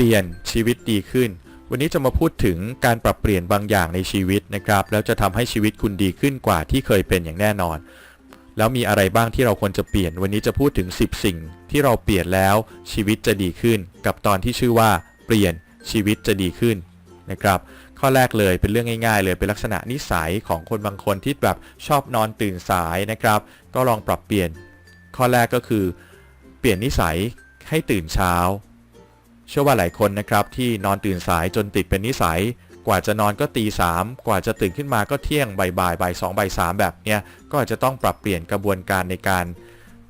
ลี่ยนชีวิตดีขึ้น วันนี้จะมาพูดถึงการปรับเปลี่ยนบางอย่างในชีวิตนะครับ แล้วจะทำให้ชีวิตคุณดีขึ้นกว่าที่เคยเป็นอย่างแน่นอน แล้วมีอะไรบ้างที่เราควรจะเปลี่ยน วันนี้จะพูดถึง 10 สิ่งที่เราเปลี่ยนแล้วชีวิตจะดีขึ้น กับตอนที่ชื่อว่า เปลี่ยนชีวิตจะดีขึ้นนะครับข้อแรกเลยเป็นเรื่องง่ายๆ เลยเป็นลักษณะนิสัยของคนบางคนที่แบบชอบนอนตื่นสายนะครับ ก็ลองปรับเปลี่ยน ข้อแรกก็คือ เปลี่ยนนิสัยให้ตื่นเช้า เชื่อว่าหลายคนนะครับที่นอนตื่นสายจนติดเป็นนิสัย กว่าจะนอนก็ตีสามกว่าจะตื่นขึ้นมาก็เที่ยงบ่ายบ่ายบ่ายสองบ่ายสามแบบเนี้ยก็อาจจะต้องปรับเปลี่ยนกระบวนการในการ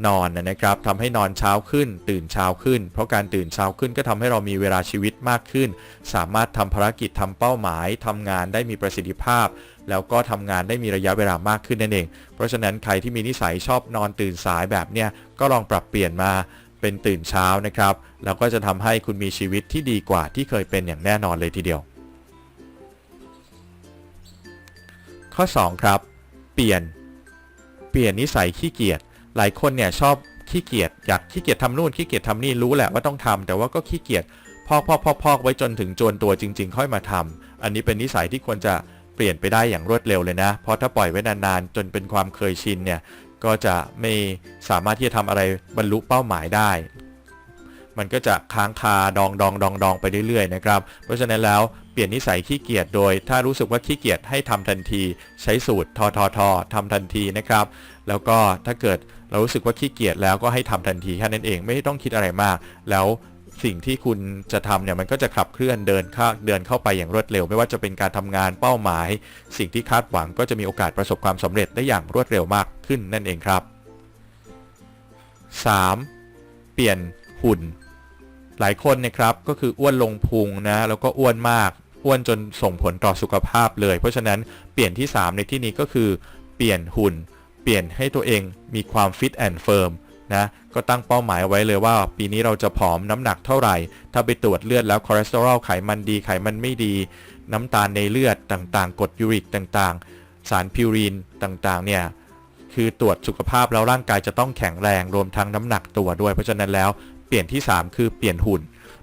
นอนนะครับทำให้นอนเช้าขึ้น ตื่นเช้าขึ้น เพราะการตื่นเช้าขึ้นก็ทำให้เรามีเวลาชีวิตมากขึ้น สามารถทำภารกิจทำเป้าหมายทำงานได้มีประสิทธิภาพ แล้วก็ทำงานได้มีระยะเวลามากขึ้นนั่นเอง เพราะฉะนั้นใครที่มีนิสัยชอบนอนตื่นสายแบบเนี้ยก็ลองปรับเปลี่ยนมา เป็นตื่นเช้านะครับ แล้วก็จะทำให้คุณมีชีวิตที่ดีกว่าที่เคยเป็นอย่างแน่นอนเลยทีเดียว ข้อ 2 ครับ เปลี่ยน เปลี่ยนนิสัยขี้เกียจ หลายคนเนี่ยชอบขี้เกียจ อยากขี้เกียจทำนู่นขี้เกียจทำนี่รู้แหละว่าต้องทำแต่ว่าก็ขี้เกียจพอกพอกพอกพอกไว้จนถึงจวนตัวจริง ๆ ค่อยมาทำอันนี้เป็นนิสัยที่ควรจะเปลี่ยนไปได้อย่างรวดเร็วเลยนะ เพราะถ้าปล่อยไว้นานๆ จนเป็นความเคยชินเนี่ย ก็จะไม่สามารถที่จะทำอะไรบรรลุเป้าหมายได้ มันก็จะค้างคาดองดองดองดองไปเรื่อยๆนะครับเพราะฉะนั้นแล้วเปลี่ยนนิสัยขี้เกียจโดย ถ้ารู้สึกว่าขี้เกียจให้ทำทันที ใช้สูตรทอทอทอทำทันทีนะครับ แล้วก็ถ้าเกิดเรารู้สึกว่าขี้เกียจแล้วก็ให้ทำทันทีแค่นั้นเองไม่ต้องคิดอะไรมาก แล้ว สิ่งที่คุณจะทำเนี่ยมันก็จะขับเคลื่อนเดินเข้าเดินเข้าไปอย่างรวดเร็ว ไม่ว่าจะเป็นการทำงานเป้าหมาย สิ่งที่คาดหวังก็จะมีโอกาสประสบความสำเร็จได้อย่างรวดเร็วมากขึ้นนั่นเองครับ 3. เปลี่ยนหุ่น หลายคนนะครับก็คืออ้วนลงพุงนะแล้วก็อ้วนมากอ้วนจนส่งผลต่อสุขภาพเลย เพราะฉะนั้นเปลี่ยนที่ 3 ในที่นี้ก็คือ เปลี่ยนหุ่น เปลี่ยนให้ตัวเองมีความฟิตแอนด์เฟิร์ม นะก็ตั้งเป้าหมายไว้เลยว่า ปีนี้เราจะผอมน้ำหนักเท่าไหร่ ถ้าไปตรวจเลือดแล้วคอเลสเตอรอลไขมันดีไขมันไม่ดี น้ำตาลในเลือดต่างๆกรดยูริกต่างๆ สารพิวรีนต่างๆเนี่ยคือตรวจสุขภาพแล้วร่างกายจะต้องแข็งแรงรวมทั้งน้ำหนักตัวด้วย เพราะฉะนั้นแล้วเปลี่ยนที่ 3 คือเปลี่ยนหุ่น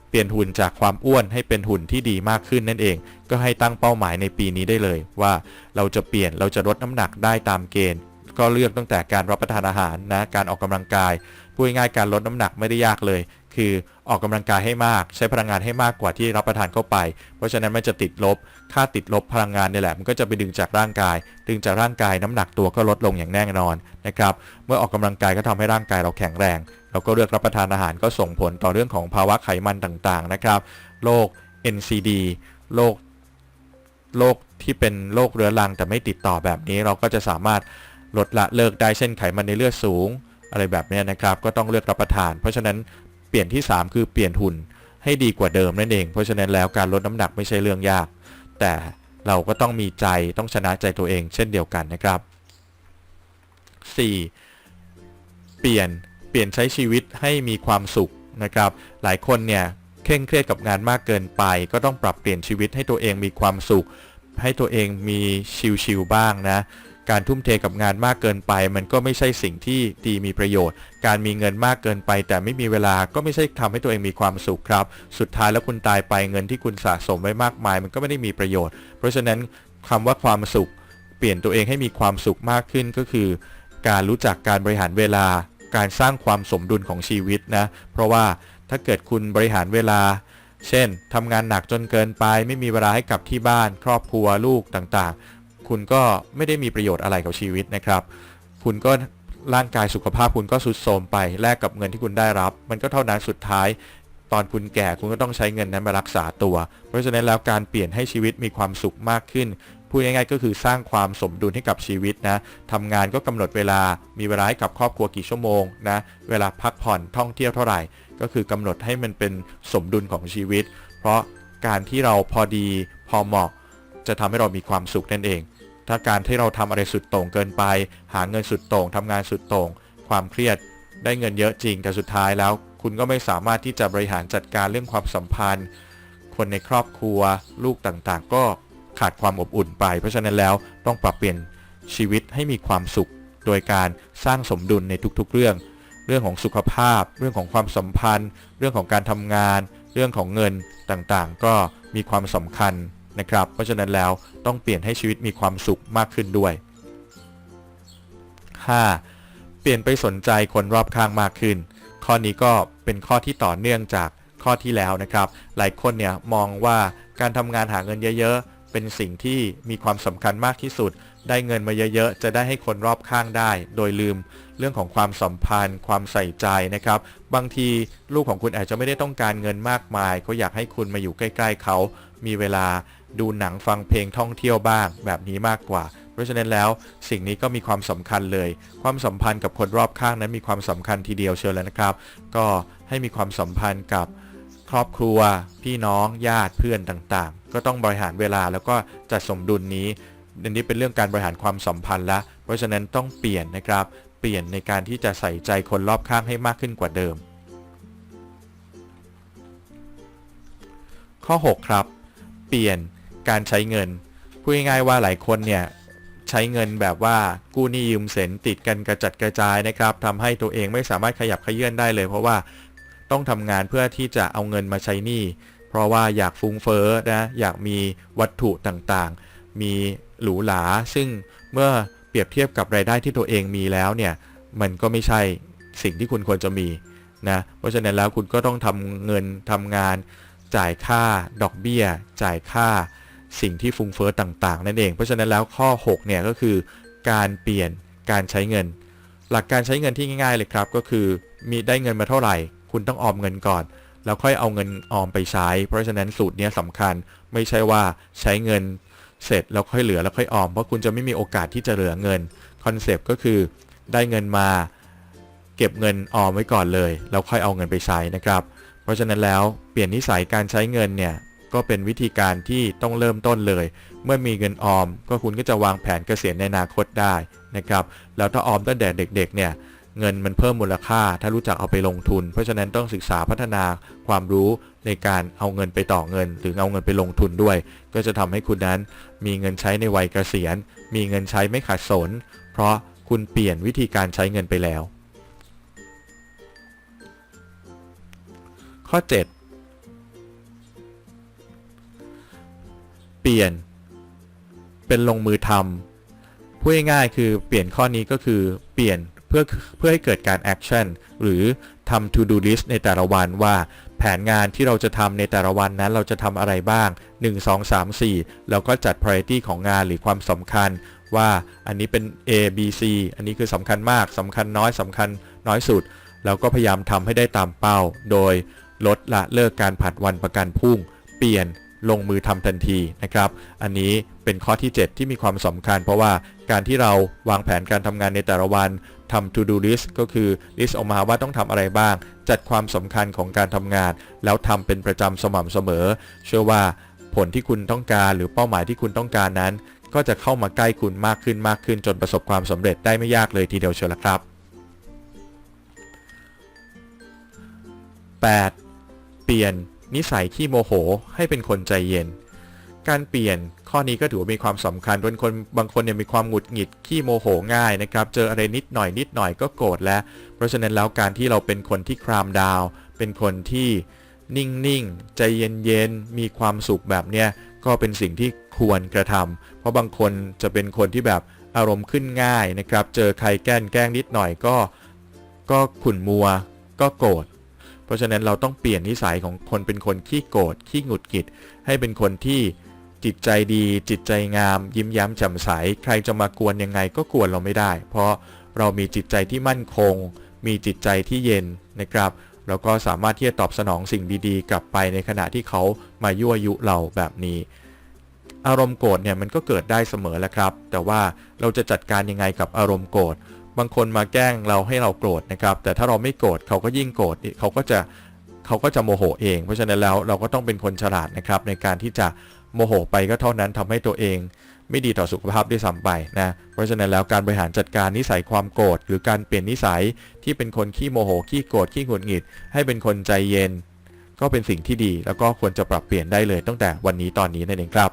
เปลี่ยนหุ่นจากความอ้วนให้เป็นหุ่นที่ดีมากขึ้นนั่นเอง ก็ให้ตั้งเป้าหมายในปีนี้ได้เลยว่าเราจะเปลี่ยนเราจะลดน้ำหนักได้ตามเกณฑ์ ก็เลือกตั้งแต่การรับประทานอาหารนะการออกกำลังกายพูดง่ายๆการลดน้ำหนักไม่ได้ยากเลย คือออกกำลังกายให้มาก ใช้พลังงานให้มากกว่าที่รับประทานเข้าไป เพราะฉะนั้นมันจะติดลบ ค่าติดลบพลังงานเนี่ยแหละ มันก็จะไปดึงจากร่างกาย ดึงจากร่างกายน้ำหนักตัวก็ลดลงอย่างแน่นอนนะครับ เมื่อออกกำลังกายก็ทำให้ร่างกายเราแข็งแรง เราก็เลือกรับประทานอาหารก็ส่งผลต่อเรื่องของภาวะไขมันต่างๆนะครับโรค NCD โรคโรคที่เป็นโรคเรื้อรังแต่ไม่ติดต่อแบบนี้เราก็จะสามารถ ลดละเลิกได้เช่นไขมันในเลือดสูง อะไรแบบนี้นะครับ ก็ต้องเลือกรับประทาน เพราะฉะนั้นเปลี่ยนที่ 3 คือเปลี่ยนหุ่นให้ดีกว่าเดิมนั่นเอง เพราะฉะนั้นแล้วการลดน้ำหนักไม่ใช่เรื่องยาก แต่เราก็ต้องมีใจต้องชนะใจตัวเองเช่นเดียวกันนะครับ 4. เปลี่ยนเปลี่ยนใช้ชีวิตให้มีความสุขนะครับ หลายคนเนี่ยเคร่งเครียดกับงานมากเกินไป ก็ต้องปรับเปลี่ยนชีวิตให้ตัวเองมีความสุข ให้ตัวเองมีชิลๆบ้างนะ การทุ่มเทกับงานมากเกินไป มันก็ไม่ใช่สิ่งที่ดีมีประโยชน์ การมีเงินมากเกินไป แต่ไม่มีเวลาก็ไม่ใช่ทำให้ตัวเองมีความสุขครับ สุดท้ายแล้วคุณตายไปเงินที่คุณสะสมไว้มากมาย มันก็ไม่ได้มีประโยชน์ เพราะฉะนั้นคำว่าความสุข เปลี่ยนตัวเองให้มีความสุขมากขึ้นก็คือ การรู้จักการบริหารเวลา การสร้างความสมดุลของชีวิตนะ เพราะว่าถ้าเกิดคุณบริหารเวลา เช่นทำงานหนักจนเกินไป ไม่มีเวลาให้กับที่บ้าน ครอบครัวลูกต่างๆ คุณก็ไม่ได้มีประโยชน์อะไรกับชีวิตนะครับ คุณก็ร่างกายสุขภาพคุณก็สุดโทรมไปแลกกับเงินที่คุณได้รับ มันก็เท่านั้นสุดท้าย ตอนคุณแก่คุณก็ต้องใช้เงินนั้นมารักษาตัว เพราะฉะนั้นแล้วการเปลี่ยนให้ชีวิตมีความสุขมากขึ้นพูดง่ายๆก็คือสร้างความสมดุลให้กับชีวิตนะทำงานก็กำหนดเวลา มีเวลาให้กับครอบครัวกี่ชั่วโมงนะ เวลาพักผ่อนท่องเที่ยวเท่าไหร่ ก็คือกำหนดให้มันเป็นสมดุลของชีวิต เพราะการที่เราพอดีพอเหมาะ จะทำให้เรามีความสุขนั่นเอง ถ้าการที่เราทำอะไรสุดโต่งเกินไป หาเงินสุดโต่งทำงานสุดโต่ง ความเครียด ได้เงินเยอะจริง แต่สุดท้ายแล้ว คุณก็ไม่สามารถที่จะบริหารจัดการเรื่องความสัมพันธ์ คนในครอบครัว ลูกต่างๆ ก็ขาดความอบอุ่นไป เพราะฉะนั้นแล้วต้องปรับเปลี่ยนชีวิตให้มีความสุข โดยการสร้างสมดุลในทุกๆ เรื่อง เรื่องของสุขภาพ เรื่องของความสัมพันธ์ เรื่องของการทำงาน เรื่องของเงินต่างๆ ก็มีความสำคัญ นะครับ เพราะฉะนั้นแล้วต้องเปลี่ยนให้ชีวิตมีความสุขมากขึ้นด้วย 5. เปลี่ยนไปสนใจคนรอบข้างมากขึ้น ข้อนี้ก็เป็นข้อที่ต่อเนื่องจากข้อที่แล้วนะครับ หลายคนเนี่ยมองว่าการทำงานหาเงินเยอะๆ เป็นสิ่งที่มีความสำคัญมากที่สุด ได้เงินมาเยอะๆ จะได้ให้คนรอบข้างได้ โดยลืมเรื่องของความสัมพันธ์ ความใส่ใจนะครับ บางทีลูกของคุณอาจจะไม่ได้ต้องการเงินมากมายเขาอยากให้คุณมาอยู่ใกล้ ๆเขา มีเวลา ดูหนังฟังเพลงท่องเที่ยวบ้างแบบนี้มากกว่า เพราะฉะนั้นแล้วสิ่งนี้ก็มีความสำคัญเลย ความสัมพันธ์กับคนรอบข้างนั้นมีความสำคัญทีเดียวเชียวแล้วนะครับ ก็ให้มีความสัมพันธ์กับครอบครัว พี่น้อง ญาติเพื่อนต่างๆ ก็ต้องบริหารเวลาแล้วก็จัดสมดุลนี้อันนี้เป็นเรื่องการบริหารความสัมพันธ์ละเพราะฉะนั้นต้องเปลี่ยนนะครับ เปลี่ยนในการที่จะใส่ใจคนรอบข้างให้มากขึ้นกว่าเดิม ข้อ 6 ครับ เปลี่ยน การใช้เงินพูดง่ายๆว่าหลายคนเนี่ยใช้เงินแบบว่ากู้หนี้ยืมสินติดกันกระจัดกระจายนะครับทำให้ตัวเองไม่สามารถขยับขยื่นได้เลย เพราะว่าต้องทำงานเพื่อที่จะเอาเงินมาใช้หนี้เพราะว่าอยากฟุ้งเฟ้อนะอยากมีวัตถุต่างๆ มีหรูหรา ซึ่งเมื่อเปรียบเทียบกับรายได้ที่ตัวเองมีแล้วเนี่ยมันก็ไม่ใช่สิ่งที่คุณควรจะมีนะเพราะฉะนั้นแล้วคุณก็ต้องทำเงินทำงาน จ่ายค่าดอกเบี้ย จ่ายค่า สิ่งที่ฟุ้งเฟ้อต่างๆ นั่นเอง เพราะฉะนั้นแล้วข้อ 6 เนี่ยก็คือการเปลี่ยนการใช้เงิน หลักการใช้เงินที่ง่าย ๆ เลยครับ ก็คือมีได้เงินมาเท่าไหร่ คุณต้องออมเงินก่อน แล้วค่อยเอาเงินออมไปใช้ เพราะฉะนั้นสูตรนี้สำคัญไม่ใช่ว่าใช้เงินเสร็จแล้วค่อยเหลือแล้วค่อยออมเพราะคุณจะไม่มีโอกาสที่จะเหลือเงินคอนเซปต์ก็คือได้เงินมาเก็บเงินออมไว้ก่อนเลย แล้วค่อยเอาเงินไปใช้นะครับ เพราะฉะนั้นแล้วเปลี่ยนนิสัยการใช้เงินเนี่ย ก็เป็นวิธีการที่ต้องเริ่มต้นเลย เมื่อมีเงินออม ก็คุณก็จะวางแผนเกษียณในอนาคตได้นะครับ แล้วถ้าออมตั้งแต่เด็กๆเนี่ยเงินมันเพิ่มมูลค่า ถ้ารู้จักเอาไปลงทุน เพราะฉะนั้นต้องศึกษาพัฒนาความรู้ในการเอาเงินไปต่อเงิน หรือเอาเงินไปลงทุนด้วย ก็จะทำให้คุณนั้นมีเงินใช้ในวัยเกษียณ มีเงินใช้ไม่ขาดสน เพราะคุณเปลี่ยนวิธีการใช้เงินไปแล้ว ข้อ 7 ปลี่ยน เป็นลงมือทำพูดง่ายๆคือเปลี่ยนข้อนี้ก็คือเปลี่ยนเพื่อเพื่อให้เกิดการแอคชั่นหรือทำ to do list ในแต่ละวันว่าแผนงานที่เราจะทำในแต่ละวันนั้นเราจะทำอะไรบ้าง 1 2 3 4 แล้วก็จัด priority ของงานหรือความสำคัญว่าอันนี้เป็น A B C อันนี้คือสำคัญมากสำคัญน้อยสำคัญน้อยสุด แล้วก็พยายามทำให้ได้ตามเป้า โดยลดละเลิกการผัดวันประกันพรุ่ง เปลี่ยน ลงมือทำทันทีนะครับ อันนี้เป็นข้อที่ 7 ที่มีความสำคัญ เพราะว่าการที่เราวางแผนการทำงานในแต่ละวันทำ to do list ก็คือ list ออกมาว่าต้องทำอะไรบ้าง จัดความสำคัญของการทำงาน แล้วทำเป็นประจำสม่ำเสมอ เชื่อว่าผลที่คุณต้องการหรือเป้าหมายที่คุณต้องการนั้น ก็จะเข้ามาใกล้คุณมากขึ้นมากขึ้น จนประสบความสำเร็จได้ไม่ยากเลยทีเดียวเชียวละครับ 8. เปลี่ยน นิสัยขี้โมโหให้เป็นคนใจเย็น การเปลี่ยนข้อนี้ก็ถือว่ามีความสำคัญบางคนบางคนเนี่ยมีความหงุดหงิดขี้โมโหง่ายนะครับ เจออะไรนิดหน่อยนิดหน่อยก็โกรธแล้ว เพราะฉะนั้นแล้วการที่เราเป็นคนที่ครามดาว เป็นคนที่นิ่งๆ ใจเย็นๆ มีความสุขแบบเนี้ยก็เป็นสิ่งที่ควรกระทำเพราะบางคนจะเป็นคนที่แบบอารมณ์ขึ้นง่ายนะครับ เจอใครแกล้งแกล้งนิดหน่อยก็ ก็ขุ่นมัว ก็โกรธ เพราะฉะนั้นเราต้องเปลี่ยนนิสัยของคนเป็นคนขี้โกรธขี้หงุดหงิด ให้เป็นคนที่จิตใจดี จิตใจงาม ยิ้มแย้มแจ่มใส ใครจะมากวนยังไงก็กวนเราไม่ได้ เพราะเรามีจิตใจที่มั่นคง มีจิตใจที่เย็นนะครับแล้วก็สามารถที่จะตอบสนองสิ่งดีๆ กลับไปในขณะที่เขามายั่วยุเราแบบนี้ อารมณ์โกรธเนี่ยมันก็เกิดได้เสมอแหละครับ แต่ว่าเราจะจัดการยังไงกับอารมณ์โกรธ บางคนมาแกล้งเราให้เราโกรธนะครับ แต่ถ้าเราไม่โกรธเขาก็ยิ่งโกรธเขาก็จะเขาก็จะโมโหเอง เพราะฉะนั้นแล้วเราก็ต้องเป็นคนฉลาดนะครับ ในการที่จะโมโหไปก็เท่านั้นทำให้ตัวเอง ไม่ดีต่อสุขภาพด้วยซ้ำไปนะ เพราะฉะนั้นแล้วการบริหารจัดการนิสัยความโกรธหรือการเปลี่ยนนิสัยที่เป็นคนขี้โมโหขี้โกรธขี้หงุดหงิด ให้เป็นคนใจเย็น ก็เป็นสิ่งที่ดี แล้วก็ควรจะปรับเปลี่ยนได้เลยตั้งแต่วันนี้ตอนนี้นั่นเองครับ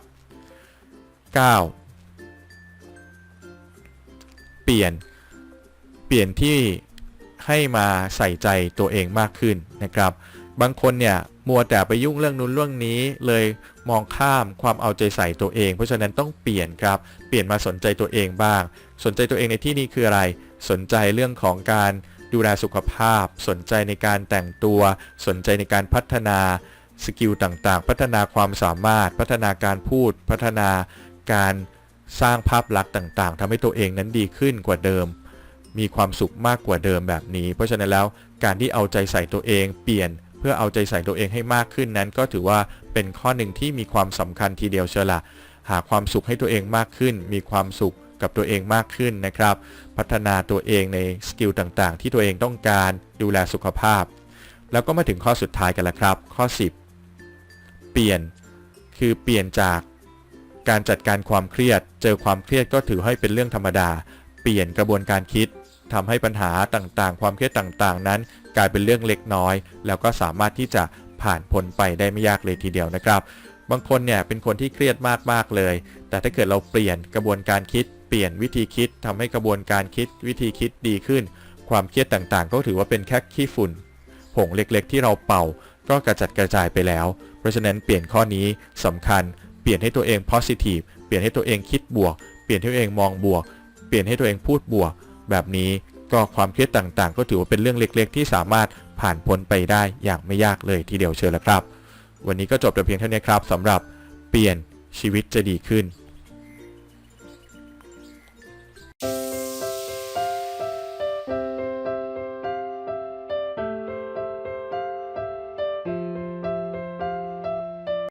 9. เปลี่ยน เปลี่ยนที่ให้มาใส่ใจตัวเองมากขึ้นนะครับ บางคนเนี่ยมัวแต่ไปยุ่งเรื่องนู้นเรื่องนี้เลยมองข้ามความเอาใจใส่ตัวเอง เพราะฉะนั้นต้องเปลี่ยนครับ เปลี่ยนมาสนใจตัวเองบ้าง สนใจตัวเองในที่นี้คืออะไร สนใจเรื่องของการดูแลสุขภาพ สนใจในการแต่งตัว สนใจในการพัฒนาสกิลต่างๆ พัฒนาความสามารถ พัฒนาการพูด พัฒนาการสร้างภาพลักษณ์ต่างๆทำให้ตัวเองนั้นดีขึ้นกว่าเดิม มีความสุขมากกว่าเดิมแบบนี้ เพราะฉะนั้นแล้วการที่เอาใจใส่ตัวเองเปลี่ยนเพื่อเอาใจใส่ตัวเองให้มากขึ้นนั้น ก็ถือว่าเป็นข้อหนึ่งที่มีความสำคัญทีเดียวเชียวละหาความสุขให้ตัวเองมากขึ้น มีความสุขกับตัวเองมากขึ้นนะครับ พัฒนาตัวเองในสกิลต่างๆ ที่ตัวเองต้องการดูแลสุขภาพ แล้วก็มาถึงข้อสุดท้ายกันล้วครับ ข้อ 10 เปลี่ยนคือเปลี่ยนจากการจัดการความเครียด เจอความเครียดก็ถือให้เป็นเรื่องธรรมดา เปลี่ยนกระบวนการคิด ทำให้ปัญหาต่างๆ ความเครียดต่างๆ นั้น กลายเป็นเรื่องเล็กน้อย แล้วก็สามารถที่จะผ่านพ้นไปได้ไม่ยากเลยทีเดียวนะครับ บางคนเนี่ยเป็นคนที่เครียดมากๆเลย แต่ถ้าเกิดเราเปลี่ยนกระบวนการคิด เปลี่ยนวิธีคิดทำให้กระบวนการคิดวิธีคิดดีขึ้น ความเครียดต่างๆ ก็ถือว่าเป็นแค่ขี้ฝุ่นผงเล็กๆ ที่เราเป่าก็กระจัดกระจายไปแล้ว เพราะฉะนั้นเปลี่ยนข้อนี้สำคัญ เปลี่ยนให้ตัวเอง positive เปลี่ยนให้ตัวเองคิดบวก เปลี่ยนให้ตัวเองมองบวก เปลี่ยนให้ตัวเองพูดบวก แบบนี้ก็ความเครียดต่างๆ ก็ถือว่าเป็นเรื่องเล็กๆ ที่สามารถผ่านพ้นไปได้อย่างไม่ยากเลยทีเดียวเชิญแล้วครับ วันนี้ก็จบแต่เพียงเท่านี้ครับสำหรับเปลี่ยนชีวิตจะดีขึ้น